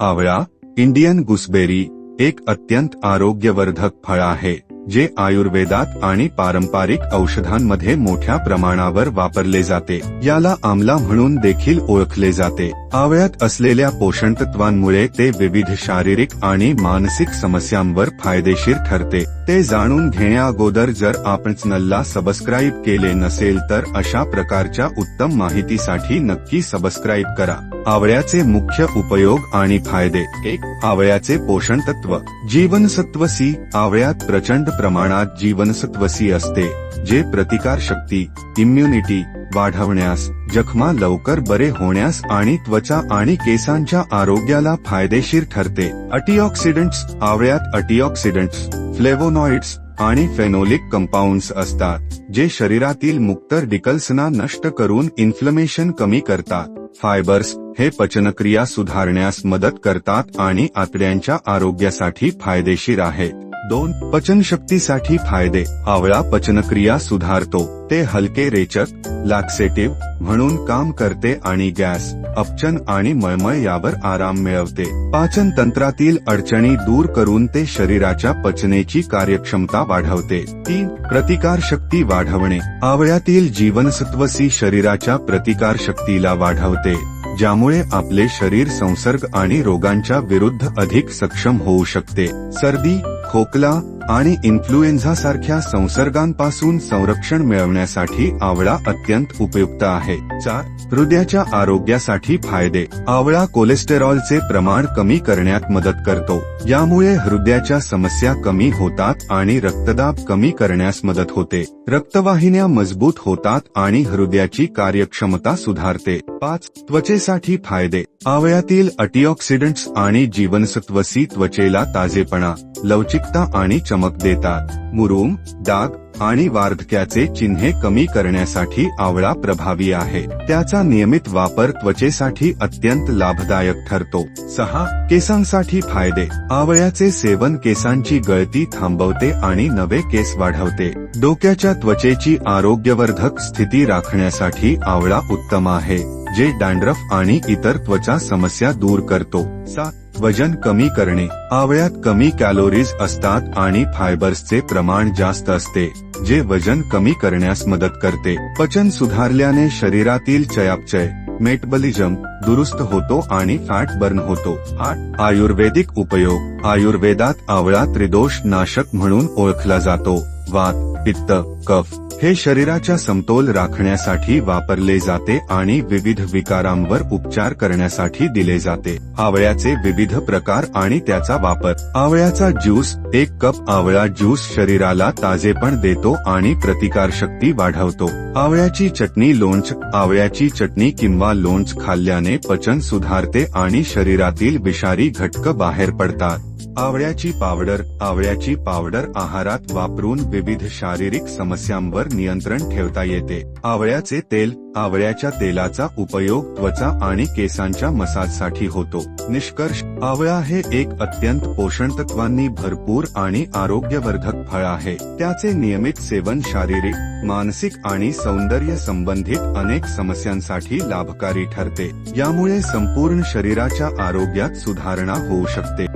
आवळा Indian gooseberry एक अत्यंत आरोग्यवर्धक फळ आहे जे आयुर्वेदात आणि पारंपरिक औषधांमध्ये मोठ्या प्रमाणावर वापरले जाते. याला आमला म्हणून देखील ओळखले जाते. आवळ्यात असलेल्या पोषण तत्वांमुळे ते विविध शारीरिक आणि मानसिक समस्यांवर फायदेशीर ठरते. ते जाणून घेण्याअगोदर जर आपण चॅनलला सबस्क्राईब केले नसेल तर अशा प्रकारच्या उत्तम माहितीसाठी नक्की सबस्क्राईब करा. आवळ्याचे मुख्य उपयोग आणि फायदे. एक आवळ्याचे पोषण तत्व जीवनसत्व सी आवळ्यात प्रचंड प्रमाणात जीवनसत्व सी असते जे प्रतिकार शक्ती इम्युनिटी वाढवण्यास जखमा लवकर बरे होण्यास आणि त्वचा आणि केसांच्या आरोग्याला फायदेशीर ठरते. अटीऑक्सिडंट्स आवळ्यात अटीऑक्सिडंट्स फ्लेवोनॉइड्स आणि फेनोलिक कंपाऊंड्स असतात जे शरीरातील मुक्त डिकल्सना नष्ट करून इन्फ्लमेशन कमी करतात. फायबर्स हे पचनक्रिया सुधारण्यास मदत करतात आणि आतड्यांच्या आरोग्यासाठी फायदेशीर आहेत दोन पचनशक्तीसाठी फायदे. आवळा पचनक्रिया सुधारतो. ते हलके रेचक लॅक्सेटिव्ह म्हणून काम करते आणि गॅस अपचन आणि मळमळ यावर आराम मिळवते. पाचन तंत्रातील अडचणी दूर करून ते शरीराच्या पचनेची कार्यक्षमता वाढवते. तीन प्रतिकार शक्ती वाढवणे. आवळ्यातील जीवनसत्व सी शरीराच्या प्रतिकार शक्तीला वाढवते. ज्यामुळे आपले शरीर संसर्ग आणि रोगांच्या विरुद्ध अधिक सक्षम होऊ शकते. सर्दी खोकला आणि इन्फ्लुएन्झा सारख्या संसर्गांपासून संरक्षण मिळवण्यासाठी आवळा अत्यंत उपयुक्त आहे. चार हृदयाच्या आरोग्यासाठी फायदे. आवळा कोलेस्टेरॉलचे प्रमाण कमी करण्यात मदत करतो. यामुळे हृदयाच्या समस्या कमी होतात आणि रक्तदाब कमी करण्यास मदत होते. रक्तवाहिन्या मजबूत होतात आणि हृदयाची कार्यक्षमता सुधारते. पाच त्वचेसाठी फायदे. आवळ्यातील अटीऑक्सिडंट्स आणि जीवनसत्व सी त्वचेला ताजेपणा लवचिकता आणि चमक देतात. मुरूम डाग आणि वार्धक्याचे चिन्हे कमी करण्यासाठी आवळा प्रभावी आहे. त्याचा नियमित वापर त्वचेसाठी अत्यंत लाभदायक ठरतो. सहा केसांसाठी फायदे. आवळ्याचे सेवन केसांची गळती थांबवते आणि नवे केस वाढवते. डोक्याच्या त्वचेची आरोग्यवर्धक स्थिती राखण्यासाठी आवळा उत्तम आहे जे डॅन्ड्रफ आणि इतर त्वचा समस्या दूर करतो. सात वजन कमी करणे. आवळ्यात कमी कॅलोरीज असतात आणि फायबर्सचे प्रमाण जास्त असते जे वजन कमी करण्यास मदत करते. पचन सुधारल्याने शरीरातील चयापचय मेटबलिझम दुरुस्त होतो आणि फॅट बर्न होतो. आयुर्वेदिक उपयोग. आयुर्वेदात आवळा त्रिदोष नाशक म्हणून ओळखला जातो. वात पित्त कफ हे शरीराच्या समतोल राखण्यासाठी वापरले जाते आणि विविध विकारांवर उपचार करण्यासाठी दिले जाते. आवळ्याचे विविध प्रकार आणि त्याचा वापर. आवळ्याचा ज्यूस एक कप आवळा ज्यूस शरीराला ताजेपण देतो आणि प्रतिकार शक्ती वाढवतो. आवळ्याची चटणी लोणच आवळ्याची चटणी किंवा लोणच खाल्ल्याने पचन सुधारते आणि शरीरातील विषारी घटक बाहेर पडतात. आवळ्याची पावडर आवळ्याची पावडर आहारात वापरून विविध शारीरिक समस्यांवर नियंत्रण ठेवता येते. आवळ्याचे तेल आवळ्याच्या तेलाचा उपयोग त्वचा आणि केसांच्या मसाजसाठी होतो. निष्कर्ष आवळा हे एक अत्यंत पोषण तत्वांनी भरपूर आणि आरोग्यवर्धक फळ आहे. त्याचे नियमित सेवन शारीरिक मानसिक आणि सौंदर्य संबंधित अनेक समस्यांसाठी लाभकारी ठरते. यामुळे संपूर्ण शरीराच्या आरोग्यात सुधारणा होऊ शकते.